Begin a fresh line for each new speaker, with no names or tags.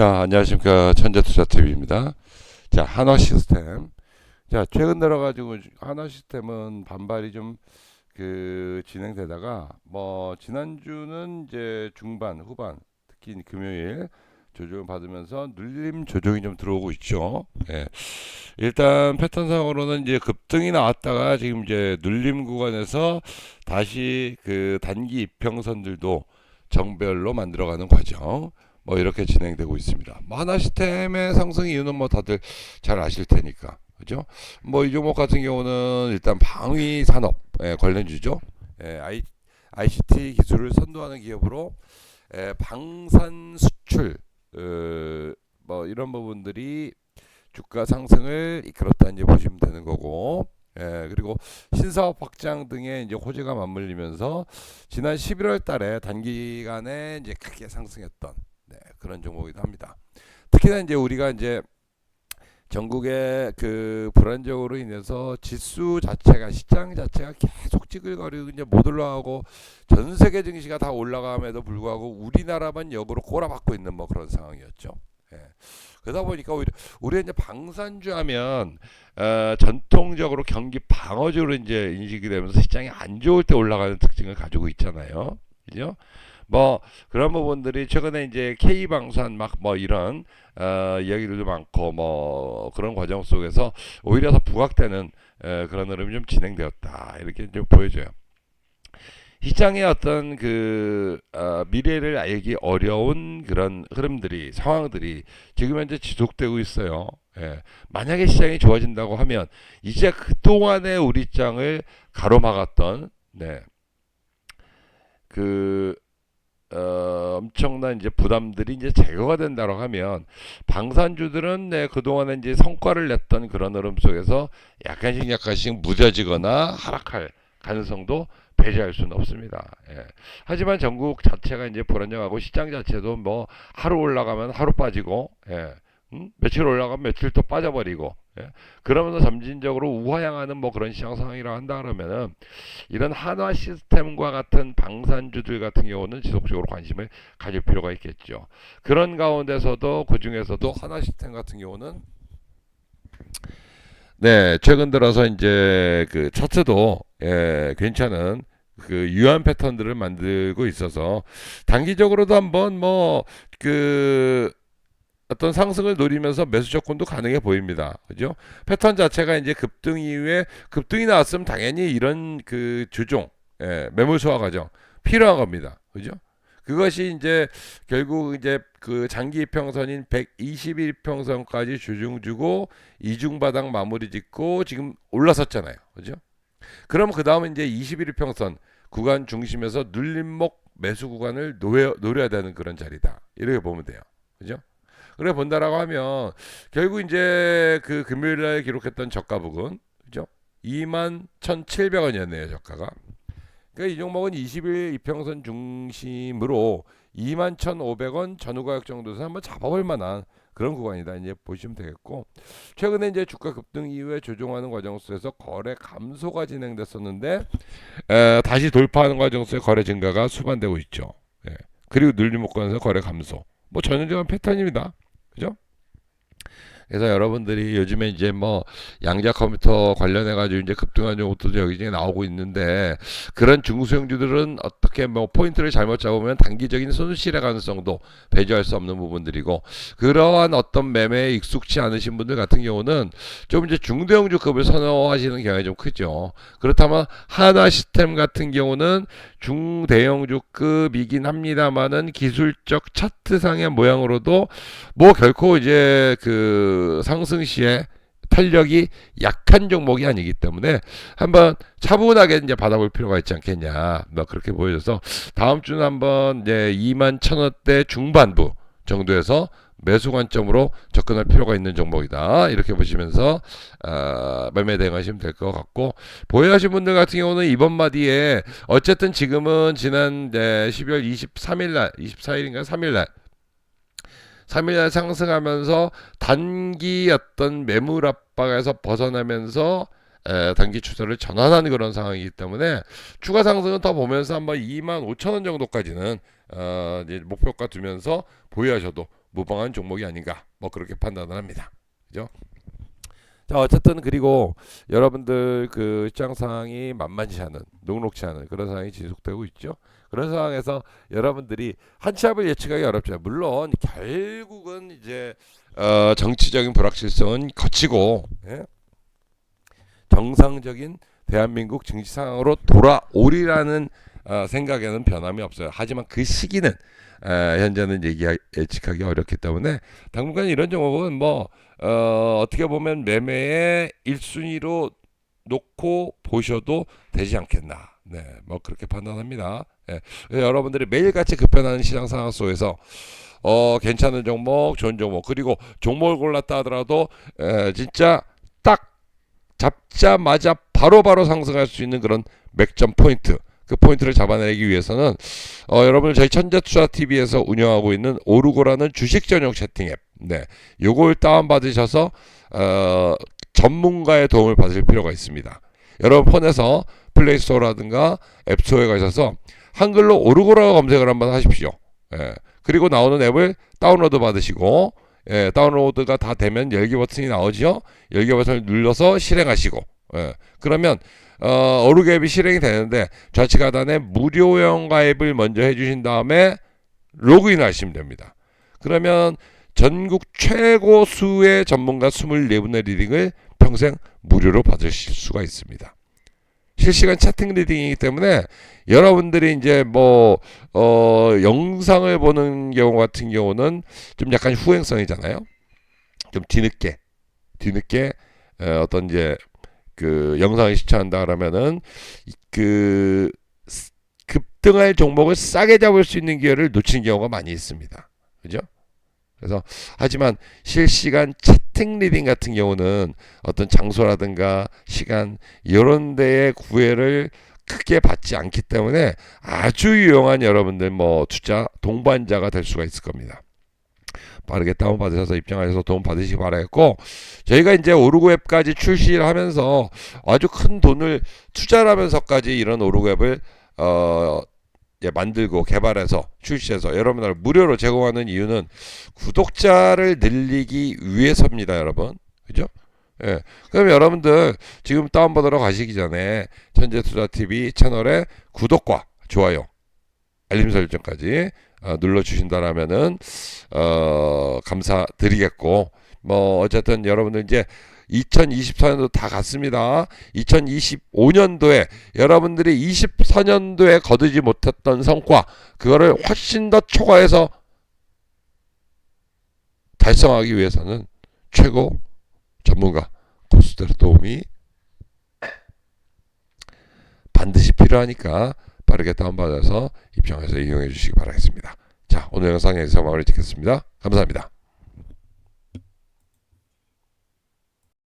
자, 안녕하십니까. 천재투자TV입니다. 자, 한화 시스템. 자, 최근 들어가지고 한화 시스템은 반발이 좀 그 진행되다가 뭐 지난주는 이제 중반, 후반, 특히 금요일 조정을 받으면서 눌림 조정이 좀 들어오고 있죠. 예. 일단 패턴상으로는 이제 급등이 나왔다가 지금 이제 눌림 구간에서 다시 그 단기 이평선들도 정별로 만들어가는 과정. 뭐 이렇게 진행되고 있습니다. 뭐 하나 시스템의 상승 이유는 뭐 다들 잘 아실 테니까. 그죠? 뭐 이 종목 같은 경우는 일단 방위 산업 예, 관련주죠. 예, ICT 기술을 선도하는 기업으로 예, 방산 수출 어, 뭐 이런 부분들이 주가 상승을 이끌었다 이제 보시면 되는 거고. 예, 그리고 신사업 확장 등의 이제 호재가 맞물리면서 지난 11월 달에 단기간에 이제 크게 상승했던 네, 그런 종목이기도 합니다. 특히나 이제 우리가 이제 전국의 그 불안정으로 인해서 지수 자체가 시장 자체가 계속 찌글거리고 이제 못 올라가고 전 세계 증시가 다 올라감에도 불구하고 우리나라만 역으로 꼬라박고 있는 뭐 그런 상황이었죠. 예. 그러다 보니까 오히려 우리 이제 방산주 하면 어, 전통적으로 경기 방어주로 이제 인식이 되면서 시장이 안 좋을 때 올라가는 특징을 가지고 있잖아요. 그죠? 뭐 그런 부분들이 최근에 이제 K 방산 막 뭐 이런 어, 이야기들도 많고 뭐 그런 과정 속에서 오히려 더 부각되는 에, 그런 흐름이 좀 진행되었다 이렇게 좀 보여져요. 시장의 어떤 그 어, 미래를 알기 어려운 그런 흐름들이 상황들이 지금 현재 지속되고 있어요. 예. 만약에 시장이 좋아진다고 하면 이제 그 동안의 우리 장을 가로막았던 네. 그 어, 엄청난 이제 부담들이 이제 제거가 된다고 하면 방산주들은 네, 그동안에 이제 성과를 냈던 그런 흐름 속에서 약간씩 약간씩 무뎌지거나 하락할 가능성도 배제할 수는 없습니다. 예. 하지만 전국 자체가 이제 불안정하고 시장 자체도 뭐 하루 올라가면 하루 빠지고 예. 음? 며칠 올라가면 며칠 또 빠져버리고 예? 그러면서 점진적으로 우하향하는 뭐 그런 시장 상황이라 한다 그러면은 이런 한화 시스템과 같은 방산주들 같은 경우는 지속적으로 관심을 가질 필요가 있겠죠. 그런 가운데서도 그 중에서도 한화 시스템 같은 경우는 네 최근 들어서 이제 그 차트도 예, 괜찮은 그 유한 패턴들을 만들고 있어서 단기적으로도 한번 뭐그 어떤 상승을 노리면서 매수 조건도 가능해 보입니다. 그죠? 패턴 자체가 이제 급등 이후에 급등이 나왔으면 당연히 이런 그 주종, 예, 매물 소화 과정 필요한 겁니다. 그죠? 그것이 이제 결국 이제 그 장기 평선인 121 평선까지 주중 주고 이중 바닥 마무리 짓고 지금 올라섰잖아요. 그죠? 그럼 그 다음에 이제 21평선 구간 중심에서 눌림목 매수 구간을 노려, 노려야 되는 그런 자리다. 이렇게 보면 돼요. 그죠? 그래 본다라고 하면 결국 이제 그 금요일 날 기록했던 저가 부근 그죠? 2만 1,700원이었네요, 저가가. 그러니까 이 종목은 20일 이평선 중심으로 2만 1,500원 전후 가격 정도에서 한번 잡아볼 만한 그런 구간이다 이제 보시면 되겠고 최근에 이제 주가 급등 이후에 조정하는 과정 속에서 거래 감소가 진행됐었는데 에, 다시 돌파하는 과정 속에 거래 증가가 수반되고 있죠. 예. 그리고 눌림목권에서 거래 감소. 뭐 전형적인 패턴입니다. 그죠? 그래서 여러분들이 요즘에 이제 뭐 양자 컴퓨터 관련해 가지고 이제 급등한 종목도 여기저기 나오고 있는데 그런 중소형주들은 어떻게 뭐 포인트를 잘못 잡으면 단기적인 손실의 가능성도 배제할 수 없는 부분들이고 그러한 어떤 매매에 익숙치 않으신 분들 같은 경우는 좀 이제 중대형주급을 선호하시는 경향이 좀 크죠. 그렇다면 하나 시스템 같은 경우는 중대형주급이긴 합니다만은 기술적 차트상의 모양으로도 뭐 결코 이제 그 상승 시에 탄력이 약한 종목이 아니기 때문에 한번 차분하게 이제 받아볼 필요가 있지 않겠냐. 뭐 그렇게 보여져서 다음 주는 한번 이제 2만 천 원대 중반부 정도에서 매수 관점으로 접근할 필요가 있는 종목이다. 이렇게 보시면서 어, 매매 대응하시면 될 것 같고 보유하신 분들 같은 경우는 이번 마디에 어쨌든 지금은 지난 네, 12월 23일 날, 24일인가 3일 날 3일날 상승하면서 단기 어떤 매물 압박에서 벗어나면서 에, 단기 추세를 전환하는 그런 상황이기 때문에 추가 상승은 더 보면서 한번 2만 5천 원 정도까지는 어, 이제 목표가 두면서 보유하셔도 무방한 종목이 아닌가 뭐 그렇게 판단을 합니다. 그죠? 자 어쨌든 그리고 여러분들 그 시장 상황이 만만치 않은 녹록치 않은 그런 상황이 지속되고 있죠. 그런 상황에서 여러분들이 한치 앞을 예측하기 어렵죠. 물론 결국은 이제 어, 정치적인 불확실성은 거치고 예? 정상적인 대한민국 정치 상황으로 돌아오리라는 어, 생각에는 변함이 없어요. 하지만 그 시기는 에, 현재는 얘기 예측하기 어렵기 때문에 당분간 이런 종목은 뭐 어, 어떻게 보면 매매의 1순위로 놓고 보셔도 되지 않겠나. 네, 뭐 그렇게 판단합니다. 예, 여러분들이 매일같이 급변하는 시장 상황 속에서 어, 괜찮은 종목, 좋은 종목, 그리고 종목을 골랐다 하더라도 에, 진짜 딱 잡자마자 바로바로 상승할 수 있는 그런 맥점 포인트 그 포인트를 잡아내기 위해서는 어, 여러분 저희 천재투자 TV에서 운영하고 있는 오르고라는 주식 전용 채팅 앱, 네, 요걸 다운 받으셔서 어, 전문가의 도움을 받을 필요가 있습니다. 여러분 폰에서 플레이스토어라든가 앱스토어에 가셔서 한글로 오르고라 검색을 한번 하십시오. 예, 그리고 나오는 앱을 다운로드 받으시고 예, 다운로드가 다 되면 열기 버튼이 나오죠. 열기 버튼을 눌러서 실행하시고 예, 그러면 어, 오르게 앱이 실행이 되는데 좌측 하단에 무료형 가입을 먼저 해주신 다음에 로그인 하시면 됩니다. 그러면 전국 최고 수의 전문가 24분의 리딩을 평생 무료로 받으실 수가 있습니다. 실시간 채팅 리딩이기 때문에 여러분들이 이제 뭐, 어, 영상을 보는 경우 같은 경우는 좀 약간 후행성이잖아요. 좀 뒤늦게, 뒤늦게, 어, 어떤 이제 그 영상을 시청한다 그러면은 그 급등할 종목을 싸게 잡을 수 있는 기회를 놓치는 경우가 많이 있습니다. 그죠? 그래서 하지만 실시간 채팅 리딩 같은 경우는 어떤 장소라든가 시간 이런 데에 구애를 크게 받지 않기 때문에 아주 유용한 여러분들 뭐 투자 동반자가 될 수가 있을 겁니다. 빠르게 다운받으셔서 입장하셔서 도움 받으시기 바라겠고 저희가 이제 오르고 앱까지 출시를 하면서 아주 큰 돈을 투자를 하면서까지 이런 오르고 앱을 어 예, 만들고 개발해서 출시해서 여러분들 무료로 제공하는 이유는 구독자를 늘리기 위해서입니다, 여러분. 그죠? 예. 그럼 여러분들 지금 다운받으러 가시기 전에 천재투자TV 채널에 구독과 좋아요, 알림 설정까지 어, 눌러 주신다라면은 어, 감사드리겠고 뭐 어쨌든 여러분들 이제 2024년도 다 갔습니다. 2025년도에 여러분들이 24년도에 거두지 못했던 성과 그거를 훨씬 더 초과해서 달성하기 위해서는 최고 전문가 고수들의 도움이 반드시 필요하니까 빠르게 다운받아서 입장해서 이용해 주시기 바라겠습니다. 자, 오늘 영상 여기서 마무리 짓겠습니다. 감사합니다.